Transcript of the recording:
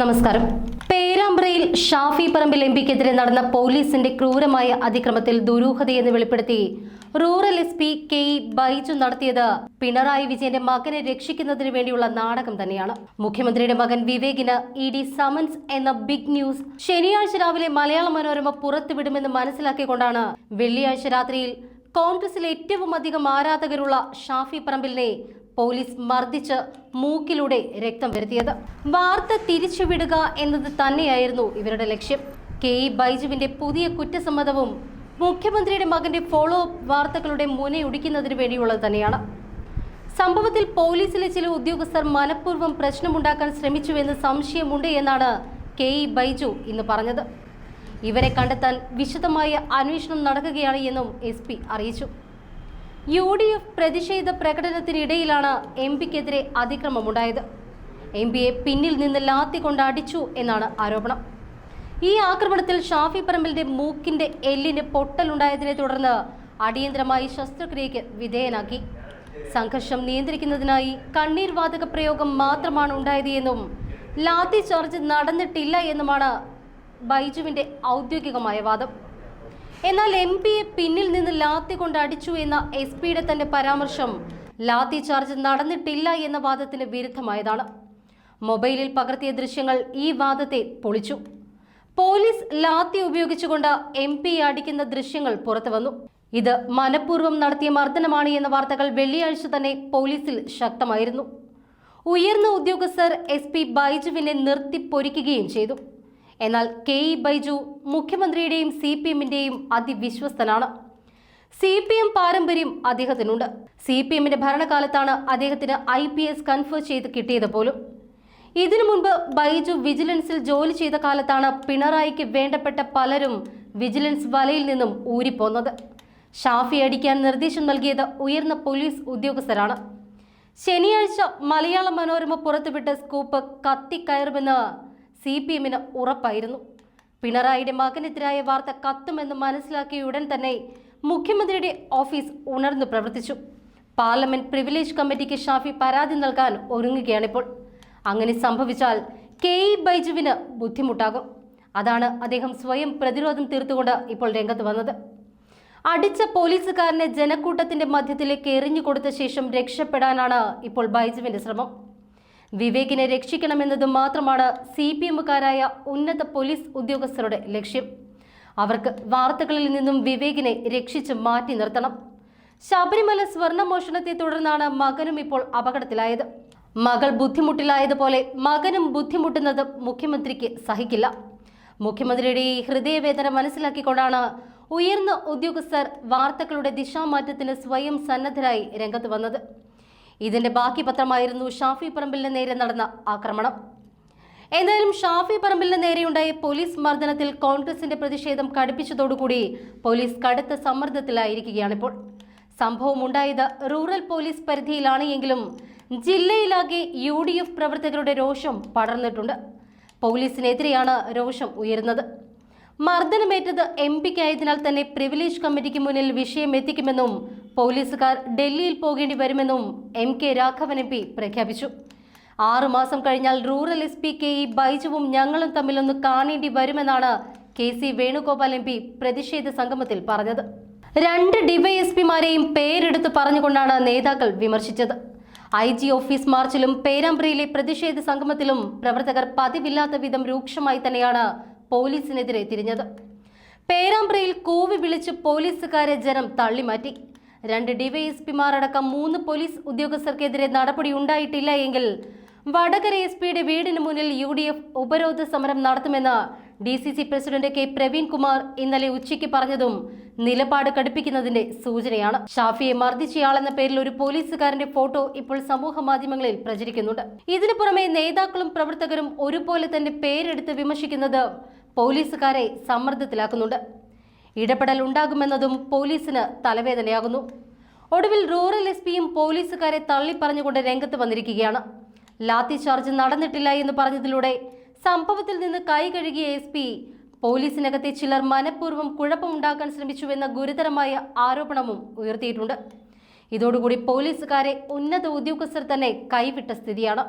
നമസ്കാരം. പേരാമ്പ്രയിൽ ഷാഫി പറമ്പിൽ എം പിക്കെതിരെ നടന്ന പോലീസിന്റെ ക്രൂരമായ അതിക്രമത്തിൽ ദുരൂഹതയെന്ന് വെളിപ്പെടുത്തി rural S P K Baiju നടത്തിയത് പിണറായി വിജയന്റെ മകനെ രക്ഷിക്കുന്നതിന് വേണ്ടിയുള്ള നാടകം തന്നെയാണ്. മുഖ്യമന്ത്രിയുടെ മകൻ വിവേകിന് ഇ ഡി സമൻസ് എന്ന ബിഗ് ന്യൂസ് ശനിയാഴ്ച രാവിലെ മലയാള മനോരമ പുറത്തുവിടുമെന്ന് മനസ്സിലാക്കിക്കൊണ്ടാണ് വെള്ളിയാഴ്ച രാത്രിയിൽ കോൺഗ്രസിൽ ഏറ്റവും അധികം ആരാധകരുള്ള ഷാഫി പറമ്പിലിനെ പോലീസ് മർദ്ദിച്ച് മൂക്കിലൂടെ രക്തം വരുത്തിയത് വാർത്ത തിരിച്ചുവിടുക എന്നത് തന്നെയായിരുന്നു ഇവരുടെ ലക്ഷ്യം. കെ ബൈജുവിന്റെ പുതിയ കുറ്റസമ്മതവും മുഖ്യമന്ത്രിയുടെ മകന്റെ ഫോളോ അപ്പ് വാർത്തകളുടെ മുനയൊടിക്കുന്നതിന് വേണ്ടിയുള്ളത് തന്നെയാണ്. സംഭവത്തിൽ പോലീസിലെ ചില ഉദ്യോഗസ്ഥർ മനഃപൂർവം പ്രശ്നമുണ്ടാക്കാൻ ശ്രമിച്ചുവെന്ന് സംശയമുണ്ട് എന്നാണ് കെ ഇ ബൈജു ഇന്ന് പറഞ്ഞത്. ഇവരെ കണ്ടെത്താൻ വിശദമായ അന്വേഷണം നടക്കുകയാണ് എന്നും എസ് അറിയിച്ചു. യു ഡി എഫ് പ്രതിഷേധ പ്രകടനത്തിനിടയിലാണ് എം പിക്കെതിരെ അതിക്രമമുണ്ടായത്. എം പിയെ പിന്നിൽ നിന്ന് ലാത്തിക്കൊണ്ട് അടിച്ചു എന്നാണ് ആരോപണം. ഈ ആക്രമണത്തിൽ ഷാഫി പറമ്പലിന്റെ മൂക്കിന്റെ എല്ലിന് പൊട്ടലുണ്ടായതിനെ തുടർന്ന് അടിയന്തരമായി ശസ്ത്രക്രിയയ്ക്ക് വിധേയനാക്കി. സംഘർഷം നിയന്ത്രിക്കുന്നതിനായി കണ്ണീർ വാതക പ്രയോഗം മാത്രമാണ് ഉണ്ടായത് എന്നും ലാത്തി ചാർജ് നടന്നിട്ടില്ല എന്നുമാണ് ബൈജുവിന്റെ ഔദ്യോഗികമായ വാദം. എന്നാൽ എം പിയെ പിന്നിൽ നിന്ന് ലാത്തി കൊണ്ട് അടിച്ചു എന്ന എസ് പിയുടെ തന്റെ പരാമർശം. ലാത്തി ചാർജ് നടന്നിട്ടില്ല എന്ന വാദത്തിന് വിരുദ്ധമായതാണ്. മൊബൈലിൽ പകർത്തിയ ദൃശ്യങ്ങൾ ഈ വാദത്തെ പൊളിച്ചു. പോലീസ് ലാത്തി ഉപയോഗിച്ചുകൊണ്ട് എം പി അടിക്കുന്ന ദൃശ്യങ്ങൾ പുറത്തുവന്നു ഇത് മനഃപൂർവം നടത്തിയ മർദ്ദനമാണ് എന്ന വാർത്തകൾ വെള്ളിയാഴ്ച തന്നെ പോലീസിൽ ശക്തമായിരുന്നു. ഉയർന്ന ഉദ്യോഗസ്ഥർ എസ് പി ബൈജുവിനെ നിർത്തിപ്പൊരിക്കുകയും ചെയ്തു. എന്നാൽ കെ ഇ ബൈജു മുഖ്യമന്ത്രിയുടെയും സി പി എമ്മിന്റെയും അതിവിശ്വസ്തനാണ്. സി പി എം പാരമ്പര്യം അദ്ദേഹത്തിനുണ്ട്. സി പി എമ്മിന്റെ ഭരണകാലത്താണ് അദ്ദേഹത്തിന് ഐ പി എസ് കൺഫേം ചെയ്ത് കിട്ടിയത് പോലും ഇതിനു മുൻപ് ബൈജു വിജിലൻസിൽ ജോലി ചെയ്ത കാലത്താണ് പിണറായിക്ക് വേണ്ടപ്പെട്ട പലരും വിജിലൻസ് വലയിൽ നിന്നും ഊരിപ്പോന്നത്. ഷാഫി അടിക്കാൻ നിർദ്ദേശം നൽകിയത് ഉയർന്ന പോലീസ് ഉദ്യോഗസ്ഥരാണ്. ശനിയാഴ്ച മലയാള മനോരമ പുറത്തുവിട്ട സ്കൂപ്പ് കത്തിക്കയറുമെന്ന് സി പി എമ്മിന് ഉറപ്പായിരുന്നു. പിണറായിയുടെ മകനെതിരായ വാർത്ത കത്തുമെന്ന് മനസ്സിലാക്കിയ ഉടൻ തന്നെ മുഖ്യമന്ത്രിയുടെ ഓഫീസ് ഉണർന്നു പ്രവർത്തിച്ചു. പാർലമെന്റ് പ്രിവിലേജ് കമ്മിറ്റിക്ക് ഷാഫി പരാതി നൽകാൻ ഒരുങ്ങുകയാണിപ്പോൾ. അങ്ങനെ സംഭവിച്ചാൽ കെ ഇ ബൈജുവിന് ബുദ്ധിമുട്ടാകും. അതാണ് അദ്ദേഹം സ്വയം പ്രതിരോധം തീർത്തുകൊണ്ട് ഇപ്പോൾ രംഗത്ത് വന്നത്. അടിച്ച പോലീസുകാരനെ ജനക്കൂട്ടത്തിന്റെ മധ്യത്തിലേക്ക് എറിഞ്ഞു കൊടുത്ത ശേഷം രക്ഷപ്പെടാനാണ് ഇപ്പോൾ ബൈജുവിന്റെ ശ്രമം. വിവേകിനെ രക്ഷിക്കണമെന്നത് മാത്രമാണ് സി പി എമ്മുകാരായ ഉന്നത പോലീസ് ഉദ്യോഗസ്ഥരുടെ ലക്ഷ്യം. അവർക്ക് വാർത്തകളിൽ നിന്നും വിവേകിനെ രക്ഷിച്ച് മാറ്റി നിർത്തണം. ശബരിമല സ്വർണമോഷണത്തെ തുടർന്നാണ് മകനും ഇപ്പോൾ അപകടത്തിലായത്. മകൾ ബുദ്ധിമുട്ടിലായതുപോലെ മകനും ബുദ്ധിമുട്ടുന്നത് മുഖ്യമന്ത്രിക്ക് സഹിക്കില്ല. മുഖ്യമന്ത്രിയുടെ ഈ ഹൃദയവേദന മനസ്സിലാക്കിക്കൊണ്ടാണ് ഉയർന്ന ഉദ്യോഗസ്ഥർ വാർത്തകളുടെ ദിശാമാറ്റത്തിന് സ്വയം സന്നദ്ധരായി രംഗത്ത് വന്നത്. ഇതിന്റെ ബാക്കി പത്രമായിരുന്നു ഷാഫി പറമ്പിലിന് നേരെ നടന്ന ആക്രമണം. എന്തായാലും ഷാഫി പറമ്പിലിന് നേരെയുണ്ടായ പോലീസ് മർദ്ദനത്തിൽ കോൺഗ്രസിന്റെ പ്രതിഷേധം കടുപ്പിച്ചതോടുകൂടി പോലീസ് കടുത്ത സമ്മർദ്ദത്തിലായിരിക്കുകയാണിപ്പോൾ. സംഭവം ഉണ്ടായത് റൂറൽ പോലീസ് പരിധിയിലാണ് എങ്കിലും ജില്ലയിലാകെ യു ഡി എഫ് പ്രവർത്തകരുടെ രോഷം പടർന്നിട്ടുണ്ട്. പോലീസിനെതിരെയാണ് രോഷം ഉയരുന്നത്. മർദ്ദനമേറ്റത് എം പിക്കായതിനാൽ തന്നെ പ്രിവിലേജ് കമ്മിറ്റിക്ക് മുന്നിൽ വിഷയം എത്തിക്കുമെന്നും പോലീസുകാർ ഡൽഹിയിൽ പോകേണ്ടി വരുമെന്നും M K Raghavan M P പ്രഖ്യാപിച്ചു. ആറുമാസം കഴിഞ്ഞാൽ rural S P K E ബൈജുവും ഞങ്ങളും തമ്മിലൊന്ന് കാണേണ്ടി വരുമെന്നാണ് K C Venugopal M P പ്രതിഷേധ സംഗമത്തിൽ പറഞ്ഞത്. രണ്ട് ഡിവൈഎസ്പിമാരെയും പേരെടുത്ത് പറഞ്ഞുകൊണ്ടാണ് നേതാക്കൾ വിമർശിച്ചത്. ഐ ജി ഓഫീസ് മാർച്ചിലും പേരാമ്പ്രയിലെ പ്രതിഷേധ സംഗമത്തിലും പ്രവർത്തകർ പതിവില്ലാത്ത വിധം രൂക്ഷമായി തന്നെയാണ് പോലീസിനെതിരെ തിരിഞ്ഞത്. പേരാമ്പ്രയിൽ കൂവി വിളിച്ച് പോലീസുകാരെ ജനം തള്ളിമാറ്റി. രണ്ട് ഡിവൈഎസ്പിമാരടക്കം മൂന്ന് പോലീസ് ഉദ്യോഗസ്ഥർക്കെതിരെ നടപടി ഉണ്ടായിട്ടില്ല എങ്കിൽ വടകര എസ് പിയുടെ വീടിന് മുന്നിൽ യു ഡി എഫ് ഉപരോധ സമരം നടത്തുമെന്ന് D C C president K Praveen Kumar ഇന്നലെ ഉച്ചയ്ക്ക് പറഞ്ഞതും നിലപാട് കടുപ്പിക്കുന്നതിന്റെ സൂചനയാണ്. ഷാഫിയെ മർദ്ദിച്ചയാളെന്ന പേരിൽ ഒരു പോലീസുകാരന്റെ ഫോട്ടോ ഇപ്പോൾ സമൂഹ മാധ്യമങ്ങളിൽ പ്രചരിക്കുന്നുണ്ട്. ഇതിനു പുറമെ നേതാക്കളും പ്രവർത്തകരും ഒരുപോലെ തന്നെ പേരെടുത്ത് വിമർശിക്കുന്നത് പോലീസുകാരെ സമ്മർദ്ദത്തിലാക്കുന്നുണ്ട്. ഇടപെടൽ ഉണ്ടാകുമെന്നതും പോലീസിന് തലവേദനയാകുന്നു. ഒടുവിൽ റൂറൽ എസ് പിയും പോലീസുകാരെ തള്ളിപ്പറഞ്ഞുകൊണ്ട് രംഗത്ത് വന്നിരിക്കുകയാണ്. ലാത്തി ചാർജ് നടന്നിട്ടില്ല എന്ന് പറഞ്ഞതിലൂടെ സംഭവത്തിൽ നിന്ന് കൈ കഴുകിയ എസ് പി പോലീസിനകത്തെ ചിലർ മനഃപൂർവം കുഴപ്പമുണ്ടാക്കാൻ ശ്രമിച്ചുവെന്ന ഗുരുതരമായ ആരോപണവും ഉയർത്തിയിട്ടുണ്ട്. ഇതോടുകൂടി പോലീസുകാരെ ഉന്നത ഉദ്യോഗസ്ഥർ തന്നെ കൈവിട്ട സ്ഥിതിയാണ്.